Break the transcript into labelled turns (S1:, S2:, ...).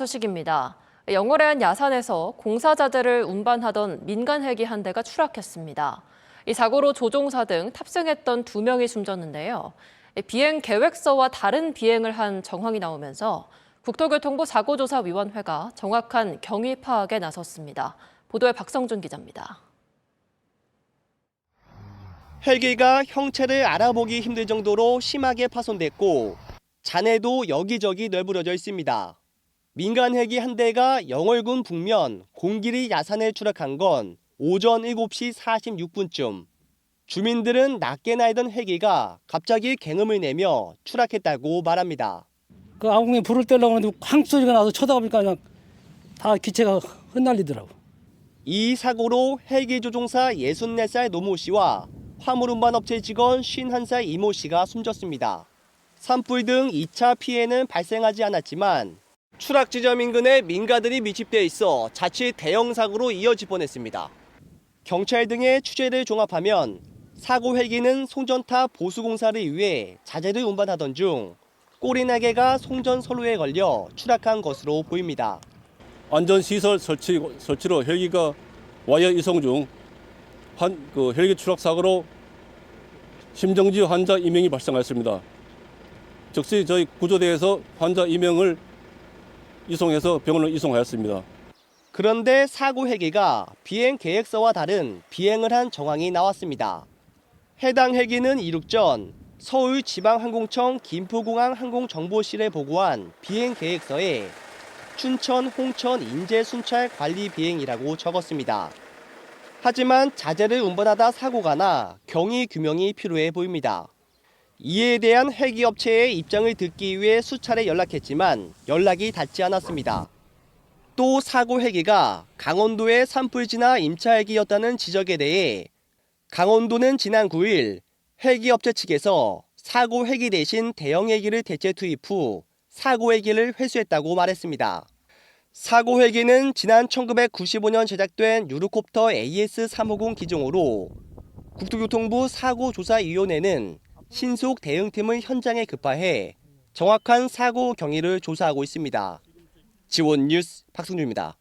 S1: 소식입니다. 영월해안 야산에서 공사자재를 운반하던 민간 헬기 한 대가 추락했습니다. 이 사고로 조종사 등 탑승했던 두 명이 숨졌는데요. 비행 계획서와 다른 비행을 한 정황이 나오면서 국토교통부 사고조사위원회가 정확한 경위 파악에 나섰습니다. 보도에 박성준 기자입니다.
S2: 헬기가 형체를 알아보기 힘들 정도로 심하게 파손됐고 잔해도 여기저기 널브러져 있습니다. 민간 헬기 한 대가 영월군 북면 공길이 야산에 추락한 건 오전 7시 46분쯤. 주민들은 낮게 날던 헬기가 갑자기 갱음을 내며 추락했다고 말합니다.
S3: 그 아궁에 불을 떼려고 하는데 쾅 소리가 나서 쳐다보니까 그냥 다 기체가 흩날리더라고.
S2: 이 사고로 헬기 조종사 64살 노모 씨와 화물 운반 업체 직원 51살 이모 씨가 숨졌습니다. 산불 등 2차 피해는 발생하지 않았지만 추락 지점 인근에 민가들이 밀집돼 있어 자칫 대형 사고로 이어질 뻔했습니다. 경찰 등의 취재를 종합하면 사고 헬기는 송전타 보수 공사를 위해 자재를 운반하던 중 꼬리나개가 송전 선로에 걸려 추락한 것으로 보입니다.
S4: 안전시설 설치, 설치로 헬기가 와이어 이송 중 한, 그 헬기 추락 사고로 심정지 환자 이명이 발생하였습니다. 즉시 저희 구조대에서 환자 이명을 이송해서 병원으로 이송하였습니다.
S2: 그런데 사고 헬기가 비행 계획서와 다른 비행을 한 정황이 나왔습니다. 해당 헬기는 이륙 전 서울 지방항공청 김포공항 항공정보실에 보고한 비행 계획서에 춘천, 홍천, 인제 순찰 관리 비행이라고 적었습니다. 하지만 자재를 운반하다 사고가 나 경위 규명이 필요해 보입니다. 이에 대한 헬기 업체의 입장을 듣기 위해 수차례 연락했지만 연락이 닿지 않았습니다. 또 사고 헬기가 강원도의 산불지나 임차 헬기였다는 지적에 대해 강원도는 지난 9일 헬기 업체 측에서 사고 헬기 대신 대형 헬기를 대체 투입 후 사고 헬기를 회수했다고 말했습니다. 사고 헬기는 지난 1995년 제작된 유로콥터 AS350 기종으로 국토교통부 사고조사위원회는 신속 대응팀을 현장에 급파해 정확한 사고 경위를 조사하고 있습니다. 지원 뉴스 박승주입니다.